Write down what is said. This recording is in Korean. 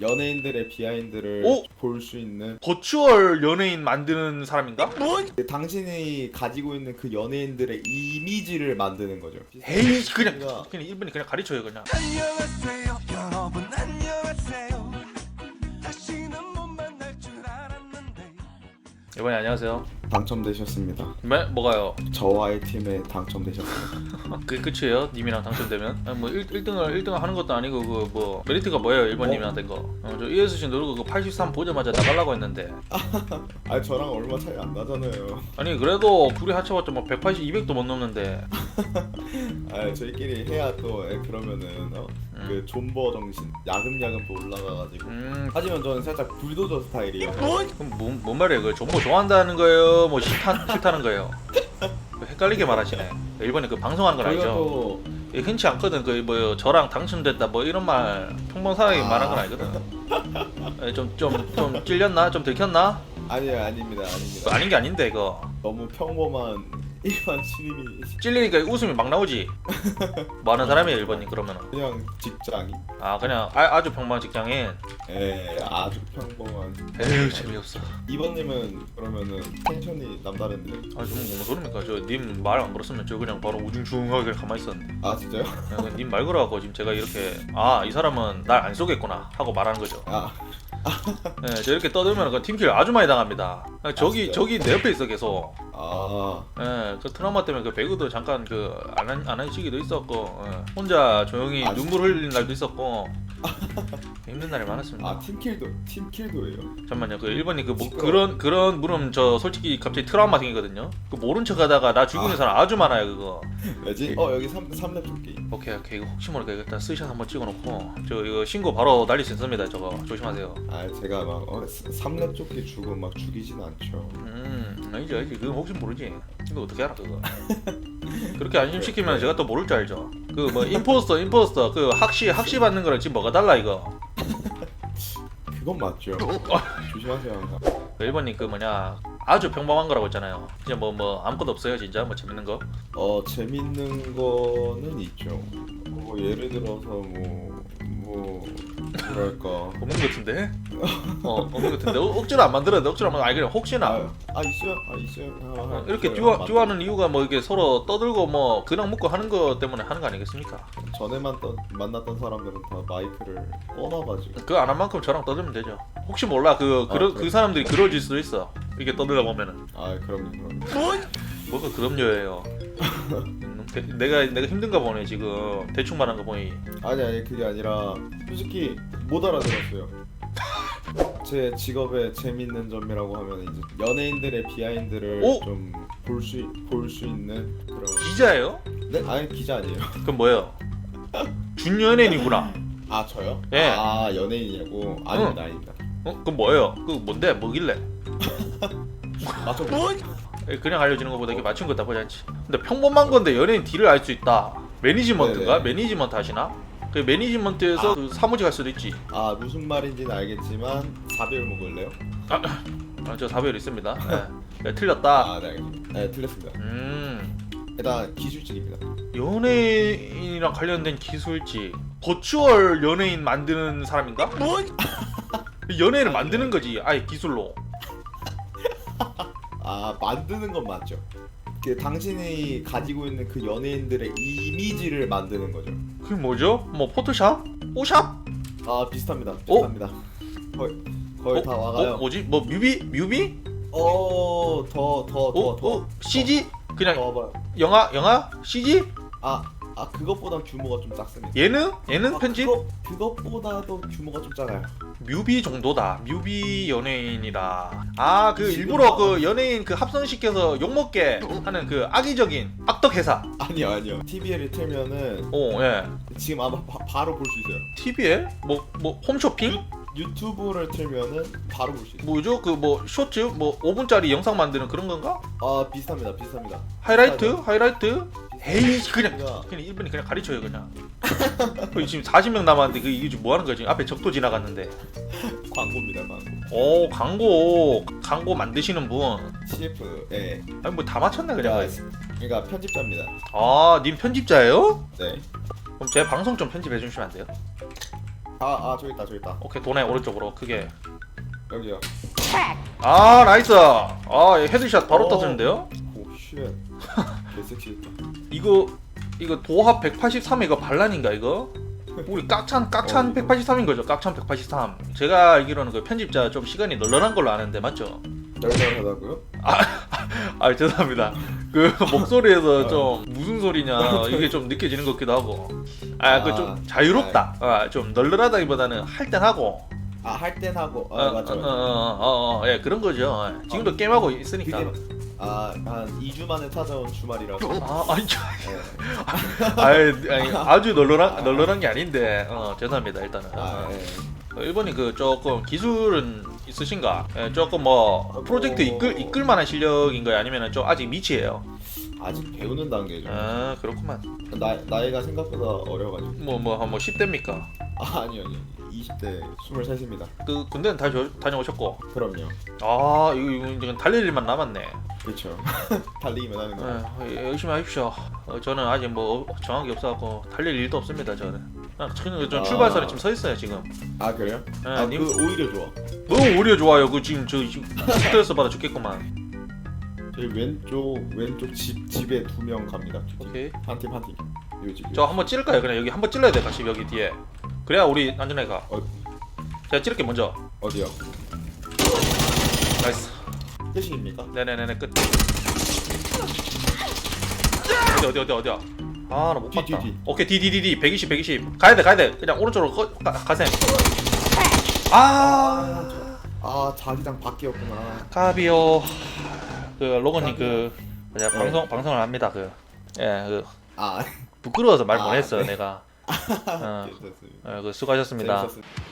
연예인들의 비하인드를 오! 볼 수 있는 버추얼 연예인 만드는 사람인가? 그 당신이 가지고 있는 그 연예인들의 이미지를 만드는 거죠. 에이 그냥 그러니까 그냥 일본이 그냥 가르쳐요 그냥. 안녕하세요 여러분 안녕하세요 다시는 못 만날 줄 알았는데 이번에 안녕하세요. 당첨되셨습니다. 네? 뭐가요? 저와의 팀에 당첨되셨습니다. 그 끝이에요? 님이랑 당첨되면? 아니 뭐 1, 1등을 1등을 하는 것도 아니고 그 뭐 메리트가 뭐예요? 1번님이랑 된 거. 어, 저 ESC 누르고 그 83 보자마자 나가려고 했는데 아 저랑 얼마 차이 안 나잖아요. 아니 그래도 둘이 합쳐봤자 뭐 180, 200도 못 넘는데 아 저희끼리 해야 또 에, 그러면은 어? 그 존버 정신 야금야금 또 올라가가지고. 음 하지만 저는 살짝 불도저 스타일이에요. 그럼 뭔, 뭔 말이에요? 그 정보 좋아한다는 거예요? 뭐 싫다, 싫다는 거예요? 그 헷갈리게 말하시네. 일본에 그 방송하는 건 저희가 아니죠? 또 예, 흔치 않거든. 그 뭐 저랑 당첨됐다 뭐 이런 말 평범사하게 아. 말한 건 아니거든. 좀 좀 좀 찔렸나? 좀 들켰나? 아니에요 아닙니다 뭐 아닙니다. 아닌 게 아닌데 이거. 너무 평범한 일반 시민이 찔리니까 웃음이 막 나오지. 뭐 하는 사람이에요 일본인 그러면은. 그냥 직장인. 아 그냥 아, 아주 평범한 직장인. 예 아주 평범한. 에휴 재미없어. 이번님은 그러면은 텐션이 남다른데. 아좀 뭔 소리입니까? 저 님 말 안 걸었으면 저 그냥 바로 우중충하게 가만히 있었는데. 아 진짜요? 님 말 걸어갖고 지금 제가 이렇게 아 이 사람은 날안 쏘겠구나 하고 말하는 거죠. 아 네, 저 이렇게 떠들면 그 팀킬 아주 많이 당합니다. 저기 진짜요? 저기 내 옆에 있어 계속. 아. 예, 그 트라우마 때문에 그 배그도 잠깐 그안안 하시기도 있었고 예, 혼자 조용히 아, 눈물 흘리는 날도 있었고 힘든 날이 많았습니다. 아 팀킬도 팀킬도예요. 잠만요, 그 일본이 그 뭐, 시끄러워. 그런 그런 물음 저 솔직히 갑자기 트라우마 생기거든요. 그 모른 척하다가 나 죽이는 아. 사람 아주 많아요 그거. 왜지? 어 여기 3 3렙 조끼. 오케이 오케이 이거 혹시 모르니까 일단 스샷 한번 찍어놓고 저 이거 신고 바로 날릴 수 있습니다 저거 조심하세요. 아 제가 막 어, 3렙 조끼 주고 막 죽이진 않죠. 음 아니죠 아니지 그건 혹시 모르지 이거 어떻게 알아 그거 그렇게 안심시키면 제가 또 모를 줄 알죠 그 뭐 임포스터 임포스터 그 학시 학시 받는 거랑 지금 뭐가 달라 이거 그건 맞죠. 어. 조심하세요 항상. 그 1번님 그 뭐냐 아주 평범한 거라고 했잖아요 진짜 뭐 뭐 아무것도 없어요 진짜 뭐 재밌는 거 어 재밌는 거는 있죠. 뭐 예를 들어서 뭐 뭐 뭐랄까. 없는 거 같은데 어 없는 거 같은데 어, 억지로 안 만들었는데 억지로 하면 아니 그냥 혹시나 아, 아 있어요. 아 있어요. 아, 어, 아, 이렇게 있어요. 듀오, 맞- 듀오하는 이유가 뭐 이게 서로 떠들고 뭐 근황 묻고 하는 거 때문에 하는 거 아니겠습니까 전에만 떠, 만났던 사람들은 다 마이크를 꺼놔가지고. 그거 안 한 만큼 저랑 떠들면 되죠 혹시 몰라 그, 그, 아, 그 그래. 사람들이 그러질 수도 있어 이게 떠들다 보면은 아 그럼요 그럼. 뭐가 그럼요예요. 음, 대- 내가 내가 힘든가 보네 지금 대충 말한 거 보니. 아니 아니 그게 아니라 솔직히 못 알아들었어요. 제 직업의 재밌는 점이라고 하면 이제 연예인들의 비하인드를 오! 좀 볼 수 볼 수 있는 그런. 기자예요? 네? 아니 기자 아니에요. 그럼 뭐예요? 준연예인이구나. 아 저요? 예. 아 연예인이라고? 아닙니다 아닙니다. 어 그럼 뭐예요? 그 뭔데 뭐길래? 아저 에, 그냥 알려주는 것보다 이게 맞춘 거 나쁘지 않지. 근데 평범한 건데 연예인 D를 알수 있다. 매니지먼트인가? 네네. 매니지먼트 하시나? 그 매니지먼트에서 아. 그 사무직 할 수도 있지. 아 무슨 말인지는 알겠지만 사비를 먹을래요? 아, 저 사별 있습니다. 네. 네, 틀렸다. 아 네. 네 틀렸습니다. 음. 일단 기술직입니다. 연예인이랑 관련된 기술직 버추얼 연예인 만드는 사람인가? 연예인을 만드는 거지 아예 기술로 아 만드는 건 맞죠. 그 당신이 가지고 있는 그 연예인들의 이미지를 만드는 거죠. 그게 뭐죠? 뭐 포토샵? 오샵? 아 비슷합니다. 비슷합니다. 거의 거의 다 와가요. 어, 뭐지? 뭐 뮤비? 뮤비? 어더더더 어? 더. 어? CG? 그냥 더. 영화? 영화? CG? 아, 아 그것보다 규모가 좀 작습니다. 예능? 예능 아, 편집? 그거, 그것보다도 규모가 좀 작아요. 뮤비 정도다 뮤비 연예인이다 아 그 일부러 봐. 그 연예인 그 합성시켜서 욕먹게 하는 그 악의적인 악덕 회사 아니요, 아니요. TV를 틀면은 오예 지금 아마 바, 바로 볼 수 있어요. TV에? 뭐, 뭐 홈쇼핑? 유튜브를 틀면은 바로 볼 수 있어요. 뭐죠? 그 뭐 쇼츠? 뭐 5분짜리 영상 만드는 그런 건가? 아 비슷합니다, 비슷합니다. 하이라이트? 하이라이트? 에이 그냥 그냥 1분이 그냥 가르쳐요 그냥 그 지금 40명 남았는데 그 이게 지금 뭐 하는 거야 지금 앞에 적도 지나갔는데 광고입니다, 광고. 오 광고 광고 만드시는 분 CF, 예. 아니 뭐 다 맞췄네 그러니까, 그냥 그러니까 편집자입니다. 아님 편집자예요? 네. 그럼 제 방송 좀 편집해 주시면 안 돼요? 아아 저기 있다 저기 있다 오케이 도네 오른쪽으로 크게 여기요 아 나이스 아 헤드샷 바로 어. 터지는데요 오쉣 개섹시했다 이거 이거 도합 183 이거 반란인가 이거? 우리 깍찬 깍찬 어, 이거. 183인 거죠. 깍찬 183 제가 알기로는 그 편집자 좀 시간이 널널한 걸로 아는데 맞죠? 널널하다고요? 아 죄송합니다. 그 목소리에서 아. 좀 무슨 소리냐 이게 좀 느껴지는 것 같기도 하고. 아 그좀 아. 자유롭다. 아, 좀 널널하다기보다는 할땐 하고 아할땐 하고 어, 아 맞죠 어, 맞죠 어, 어, 어, 어, 예 그런 거죠 예. 지금도 어, 게임하고 있으니까 아한 2주 만에 찾아온 주말이라서 아 아니 저- 네. 아니, 아니 아주 널널한 널널한 게 아닌데 어 죄송합니다 일단은 아 어. 예. 어, 일본이 그 조금 기술은 있으신가? 예, 조금 뭐 프로젝트 이끌 이끌 만한 실력인가요? 아니면은 좀 아직 미치예요? 아직 배우는 단계죠 아 그렇구만. 나, 나이가 생각보다 어려가지고 뭐뭐뭐 10대입니까? 아 아니요 아니요 20대 23입니다 그 군대는 다 저- 다녀오셨고. 그럼요 아 이거 이거 이제 달릴 일만 남았네. 그렇죠 달리기만 하는 거 예, 열심히 하십시오. 어, 저는 아직 뭐 정한 게 없어갖고 달릴 일도 없습니다 저는. 아, 저는 좀 아. 출발선에 지금 서 있어요 지금. 아 그래요? 예, 아 님- 그 오히려 좋아 너무 오히려 좋아요. 그 지금 저 지금 스트레스 받아 죽겠구만. 저희 왼쪽 왼쪽 집 집에 두 명 갑니다 오케이. 한 팀 한 팀 요 집. 저 한번 찌를까요? 그냥 여기 한번 찔러야 돼 같이 여기 뒤에. 그래야 우리 안전하게 가. 어. 제가 찌를게 먼저. 어디요? 나이스. 끝입니까? 네네네네 끝. 어디 어디 어디 어디야? 아 나 못 뒤, 봤다. 뒤, 뒤. 오케이 디디디디 120 120 가야 돼 가야 돼 그냥 오른쪽으로 거, 가, 가셈. 아 아 자기장 밖이었구나 가비요. 그 로건님 그 뭐냐 네. 방송 방송을 합니다 그. 예, 그 아 부끄러워서 말 아, 못했어 네. 내가. 어, 괜찮습니다 예, 그 수고하셨습니다. 재밌었습니다